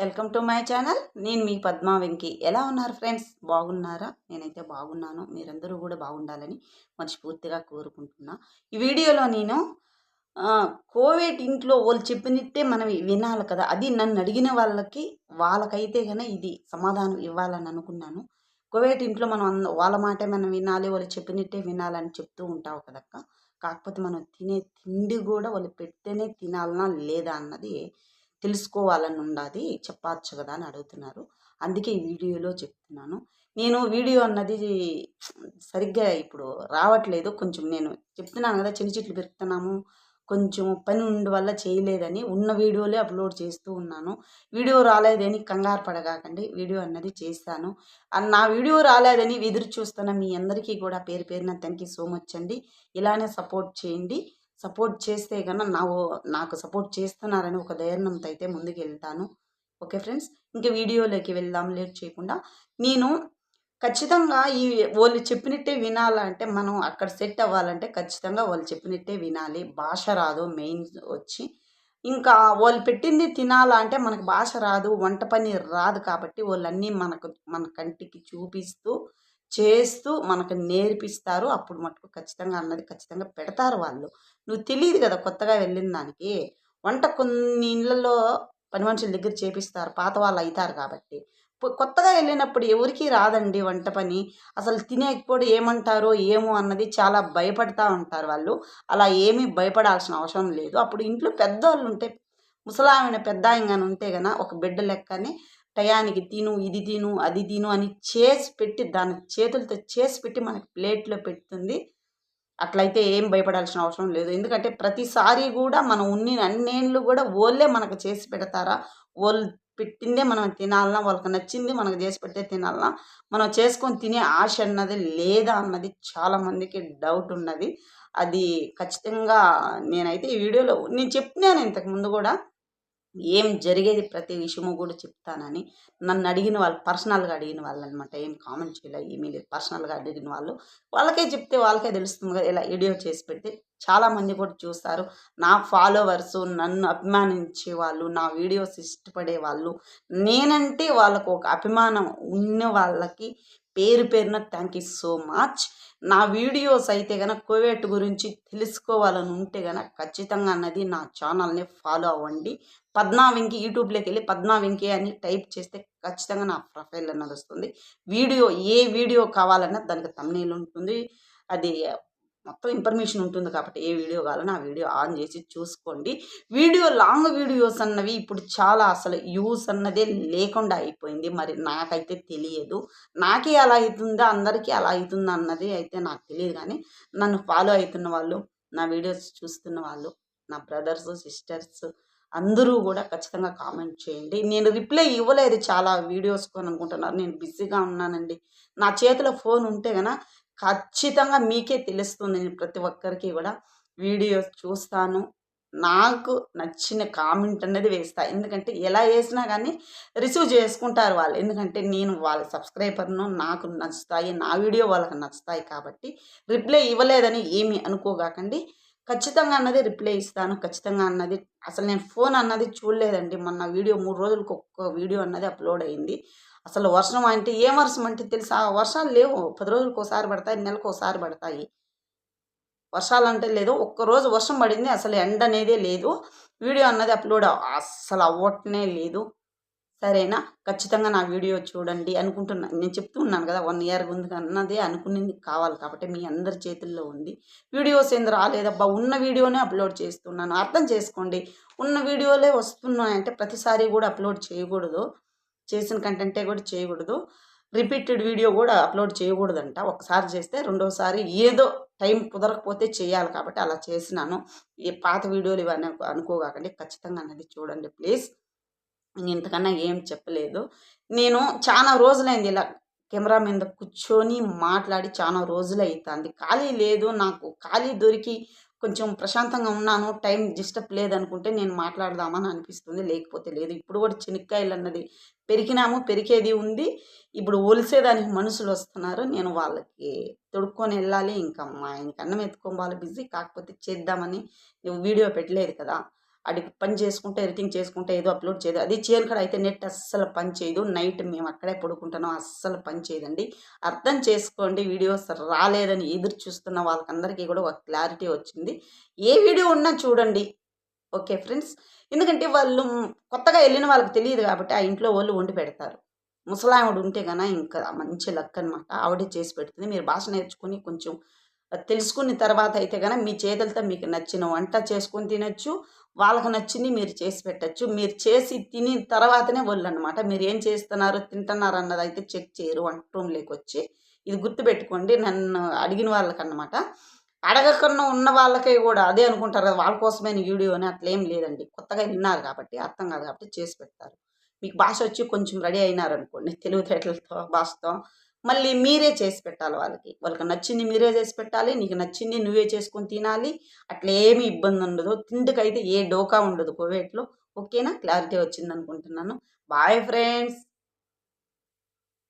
Welcome to my channel. నేను మీ పద్మా వెంకి. ఎలా ఉన్నారు ఫ్రెండ్స్? బాగున్నారా? నేనైతే బాగున్నాను. మీరందరూ కూడా బాగుండాలని మనస్ఫూర్తిగా కోరుకుంటున్నా. ఈ వీడియోలో నేను కోవిడ్ ఇంట్లో వాళ్ళు చెప్పినట్టే మనం వినాలి కదా. అది నన్ను అడిగిన వాళ్ళకి వాళ్ళకైతే కనుక ఇది సమాధానం ఇవ్వాలని అనుకున్నాను. కోవిడ్ ఇంట్లో మనం అంద- వాళ్ళ మాటే మనం వినాలి వాళ్ళు చెప్పినట్టే వినాలని చెప్తూ ఉంటావు కదక్క. కాకపోతే మనం తినే తిండి కూడా వాళ్ళు పెడితేనే తినాలనా లేదా అన్నది తెలుసుకోవాలని ఉన్నది చెప్పచ్చు కదా అని అడుగుతున్నారు. అందుకే ఈ వీడియోలో చెప్తున్నాను. నేను వీడియో అన్నది సరిగ్గా ఇప్పుడు రావట్లేదు. కొంచెం నేను చెప్తున్నాను కదా చిన్న చెట్లు పెరుగుతున్నాము కొంచెం పని ఉండి వల్ల చేయలేదని ఉన్న వీడియోలే అప్లోడ్ చేస్తూ ఉన్నాను. వీడియో రాలేదని కంగారు పడగాకండి వీడియో అన్నది చేస్తాను. నా వీడియో రాలేదని ఎదురు చూస్తున్న మీ అందరికీ కూడా పేరు పేరున థ్యాంక్ యూ సో మచ్ అండి. ఇలానే సపోర్ట్ చేయండి. సపోర్ట్ చేస్తే కన్నా నా నాకు సపోర్ట్ చేస్తున్నారని ఒక ధైర్యంతో అయితే ముందుకు వెళ్తాను ఓకే ఫ్రెండ్స్? ఇంకా వీడియోలోకి వెళ్దాం లేట్ చేయకుండా. నేను ఖచ్చితంగా ఈ వాళ్ళు చెప్పినట్టే వినాలంటే మనం అక్కడ సెట్ అవ్వాలంటే ఖచ్చితంగా వాళ్ళు చెప్పినట్టే వినాలి. భాష రాదు మెయిన్ వచ్చి. ఇంకా వాళ్ళు పెట్టింది తినాలంటే మనకు భాష రాదు వంట పని రాదు కాబట్టి వాళ్ళన్నీ మనకు మన కంటికి చూపిస్తూ చేస్తూ మనకు నేర్పిస్తారు. అప్పుడు మటుకు ఖచ్చితంగా అన్నది ఖచ్చితంగా పెడతారు వాళ్ళు. నువ్వు తెలియదు కదా కొత్తగా వెళ్ళిన దానికి. వంట కొన్ని ఇళ్ళల్లో పని మనుషుల దగ్గర చేపిస్తారు పాత వాళ్ళు అవుతారు కాబట్టి. కొత్తగా వెళ్ళినప్పుడు ఎవరికీ రాదండి వంట పని. అసలు తినేకపోతే ఏమంటారో ఏమో అన్నది చాలా భయపడతా ఉంటారు వాళ్ళు. అలా ఏమీ భయపడాల్సిన అవసరం లేదు. అప్పుడు ఇంట్లో పెద్దవాళ్ళు ఉంటే ముసలామెన పెద్ద ఉంటే గన ఒక బిడ్డ లెక్కనే టయానికి తిను ఇది తిను అది తిను అని చేసి పెట్టి దాని చేతులతో చేసి పెట్టి మనకి ప్లేట్లో పెడుతుంది. అట్లయితే ఏం భయపడాల్సిన అవసరం లేదు. ఎందుకంటే ప్రతిసారి కూడా మనం ఉన్ని అన్నేళ్ళు కూడా వాళ్ళే మనకు చేసి పెడతారా? వాళ్ళు పెట్టిందే మనం తినాలన్నా వాళ్ళకి నచ్చింది మనకు చేసి పెడితే తినాలన్నా మనం చేసుకొని తినే ఆశ అన్నది లేదా అన్నది చాలామందికి డౌట్ ఉన్నది. అది ఖచ్చితంగా నేనైతే ఈ వీడియోలో నేను చెప్పినాను ఇంతకు ముందు కూడా. ఏం జరిగేది ప్రతి విషయము కూడా చెప్తానని నన్ను అడిగిన వాళ్ళు పర్సనల్గా అడిగిన వాళ్ళు అనమాట ఏం కామెంట్ చేయలేదు ఏమీ లేదు. పర్సనల్గా అడిగిన వాళ్ళు వాళ్ళకే చెప్తే వాళ్ళకే తెలుస్తుంది కదా ఇలా వీడియో చేసి పెడితే. చాలామంది కూడా చూస్తారు నా ఫాలోవర్స్ నన్ను అభిమానించే వాళ్ళు నా వీడియోస్ ఇష్టపడే వాళ్ళు. నేనంటే వాళ్ళకు ఒక అభిమానం ఉన్న వాళ్ళకి పేరు పేరున థ్యాంక్ యూ సో మచ్ నా వీడియోస్ అయితే కనుక కోవిడ్ గురించి తెలుసుకోవాలని ఉంటే కనుక ఖచ్చితంగా అన్నది నా ఛానల్ని ఫాలో అవ్వండి. పద్మా వెంకి యూట్యూబ్లోకి వెళ్ళి పద్మా వెంకి అని టైప్ చేస్తే ఖచ్చితంగా నా ప్రొఫైల్ అన్నది వస్తుంది. వీడియో ఏ వీడియో కావాలన్నా దానికి తమ్నేల్ ఉంటుంది. అది మొత్తం ఇన్ఫర్మేషన్ ఉంటుంది కాబట్టి ఏ వీడియో కావాలన్నా ఆ వీడియో ఆన్ చేసి చూసుకోండి. వీడియో లాంగ్ వీడియోస్ అన్నవి ఇప్పుడు చాలా అసలు యూస్ అన్నదే లేకుండా అయిపోయింది. మరి నాకైతే తెలియదు. నాకే అలా అవుతుందా? అందరికీ అలా అవుతుందా? అన్నది అయితే నాకు తెలియదు కానీ నన్ను ఫాలో అవుతున్న వాళ్ళు నా వీడియోస్ చూస్తున్న వాళ్ళు నా బ్రదర్స్ సిస్టర్స్ అందరూ కూడా ఖచ్చితంగా కామెంట్ చేయండి. నేను రిప్లై ఇవ్వలేదు చాలా వీడియోస్కి అనుకుంటున్నారు. నేను బిజీగా ఉన్నానండి. నా చేతిలో ఫోన్ ఉంటే కనుక ఖచ్చితంగా మీకే తెలుస్తుంది నేను ప్రతి ఒక్కరికి కూడా వీడియోస్ చూస్తాను. నాకు నచ్చిన కామెంట్ అనేది వేస్తా. ఎందుకంటే ఎలా వేసినా కానీ రిసీవ్ చేసుకుంటారు వాళ్ళు. ఎందుకంటే నేను వాళ్ళ సబ్స్క్రైబర్ను నాకు నచ్చుతాయి నా వీడియో వాళ్ళకి నచ్చుతాయి కాబట్టి రిప్లై ఇవ్వలేదని ఏమీ అనుకోగాకండి. ఖచ్చితంగా అన్నది రిప్లై ఇస్తాను ఖచ్చితంగా అన్నది అసలు నేను ఫోన్ అన్నది చూడలేదండి. మొన్న వీడియో మూడు రోజులకు ఒక్క వీడియో అన్నది అప్లోడ్ అయింది. అసలు వర్షం అంటే ఏ వర్షం అంటే తెలుసా? వర్షాలు లేవు. పది రోజులకు ఒకసారి పడతాయి నెలకు ఒకసారి పడతాయి. వర్షాలు అంటే లేదు. ఒక్కరోజు వర్షం పడింది అసలు ఎండ అనేదే లేదు. వీడియో అన్నది అప్లోడ్ అస్సలు అవ్వటనే లేదు. సరేనా? ఖచ్చితంగా నా వీడియో చూడండి అనుకుంటున్నాను నేను చెప్తూ ఉన్నాను కదా వన్ ఇయర్ ఉంది అన్నదే అనుకునేది కావాలి కాబట్టి మీ అందరి చేతుల్లో ఉంది. వీడియోస్ ఏం రాలేదబ్బా ఉన్న వీడియోనే అప్లోడ్ చేస్తున్నాను. అర్థం చేసుకోండి. ఉన్న వీడియోలే వస్తున్నాయంటే ప్రతిసారి కూడా అప్లోడ్ చేయకూడదు. చేసిన కంటెంటే కూడా చేయకూడదు. రిపీటెడ్ వీడియో కూడా అప్లోడ్ చేయకూడదంట. ఒకసారి చేస్తే రెండోసారి ఏదో టైం కుదరకపోతే చేయాలి కాబట్టి అలా చేసినాను. ఈ పాత వీడియోలు ఇవన్నీ అనుకోగాకండి. ఖచ్చితంగా అన్నది చూడండి ప్లీజ్. ఇంతకన్నా ఏం చెప్పలేదు. నేను చాలా రోజులైంది ఇలా కెమెరా మీద కూర్చొని మాట్లాడి చాలా రోజులు అవుతుంది ఖాళీ లేదు నాకు ఖాళీ దొరికి కొంచెం ప్రశాంతంగా ఉన్నాను టైం డిస్టర్బ్ లేదనుకుంటే నేను మాట్లాడదామని అనిపిస్తుంది. లేకపోతే లేదు. ఇప్పుడు కూడా చెనిక్కాయలు అన్నది పెరిగినాము పెరిగేది ఉంది. ఇప్పుడు ఒలిసేదానికి మనుషులు వస్తున్నారు. నేను వాళ్ళకి తొడుక్కొని వెళ్ళాలి. ఇంకా మా ఆయనకి అన్నం ఎత్తుకోవాలి బిజీ. కాకపోతే చేద్దామని నువ్వు వీడియో పెట్టలేదు కదా. అడిగి పని చేసుకుంటే ఎడిటింగ్ చేసుకుంటే ఏదో అప్లోడ్ చేయదు. అది చేయను కూడా అయితే నెట్ అస్సలు పని చేయదు. నైట్ మేము అక్కడే పడుకుంటున్నాం. అస్సలు పని చేయదండి. అర్థం చేసుకోండి వీడియోస్ రాలేదని ఎదురు చూస్తున్న వాళ్ళకందరికీ కూడా ఒక క్లారిటీ వచ్చింది. ఏ వీడియో ఉన్నా చూడండి. Okay friends? ఎందుకంటే వాళ్ళు కొత్తగా వెళ్ళిన వాళ్ళకి తెలియదు కాబట్టి ఆ ఇంట్లో వాళ్ళు వండి పెడతారు. ముసలావిడ ఉంటే కన్నా ఇంకా మంచి లక్ అనమాట ఆవిడే చేసి పెడుతుంది. మీరు భాష నేర్చుకుని కొంచెం తెలుసుకున్న తర్వాత అయితే కనుక మీ చేతులతో మీకు నచ్చిన వంట చేసుకొని తినచ్చు. వాళ్ళకి నచ్చింది మీరు చేసి పెట్టచ్చు. మీరు చేసి తిని తర్వాతనే వాళ్ళు అనమాట మీరు ఏం చేస్తున్నారు తింటున్నారు అన్నది అయితే చెక్ చేయరు వంట రూమ్లోకి వచ్చి. ఇది గుర్తుపెట్టుకోండి నన్ను అడిగిన వాళ్ళకన్నమాట. అడగకుండా ఉన్న వాళ్ళకే కూడా అదే అనుకుంటారు కదా వాళ్ళ కోసమైన వీడియో అని అట్లేం లేదండి. కొత్తగా విన్నారు కాబట్టి అర్థం కాదు కాబట్టి చేసి పెడతారు. మీకు భాష వచ్చి కొంచెం రెడీ అయినారనుకోండి తెలివితేటలతో భాషతో మళ్ళీ మీరే చేసి పెట్టాలి వాళ్ళకి. వాళ్ళకి నచ్చింది మీరే చేసి పెట్టాలి నీకు నచ్చింది నువ్వే చేసుకొని తినాలి. అట్లా ఏమి ఇబ్బంది ఉండదు. తిండికైతే ఏ డోకా ఉండదు కోవేట్లో ఓకేనా? క్లారిటీ వచ్చింది అనుకుంటున్నాను బాయ్ ఫ్రెండ్స్!